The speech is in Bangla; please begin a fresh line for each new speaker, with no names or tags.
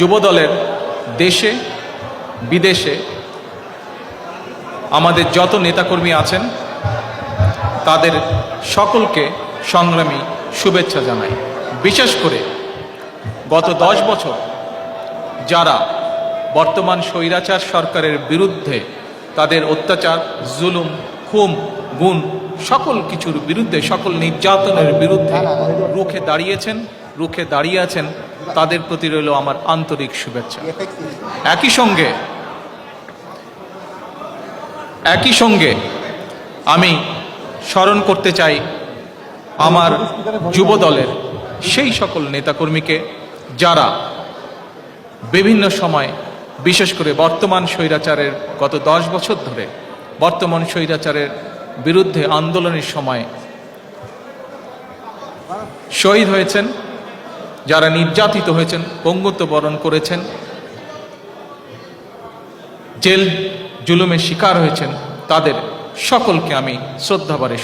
যুবদলের দেশে, বিদেশে আমাদের যত নেতাকর্মী আছেন, তাদের সকলকে সংগ্রামী শুভেচ্ছা জানাই। বিশেষ করে গত দশ বছর যারা বর্তমান স্বৈরাচার সরকারের বিরুদ্ধে তাদের অত্যাচার, জুলুম খুম গুণ সকল কিছুর বিরুদ্ধে, সকল নির্যাতনের বিরুদ্ধে রুখে দাঁড়িয়েছেন। রুখে দাঁড়িয়ে আছেন, তাদের প্রতি রইল আমার আন্তরিক শুভেচ্ছা। একই সঙ্গে একই সঙ্গে আমি স্মরণ করতে চাই আমার যুব দলের সেই সকল নেতাকর্মীকে যারা বিভিন্ন সময়, বিশেষ করে বর্তমান স্বৈরাচারের গত দশ বছর ধরে, বর্তমান স্বৈরাচারের বিরুদ্ধে আন্দোলনের সময় শহীদ হয়েছেন। যারা নির্যাতিত হয়েছেন পঙ্গুত্ব বরণ করেছেন জেল জুলুমের শিকার হয়েছেন তাদের সকলকে আমি শ্রদ্ধাবারে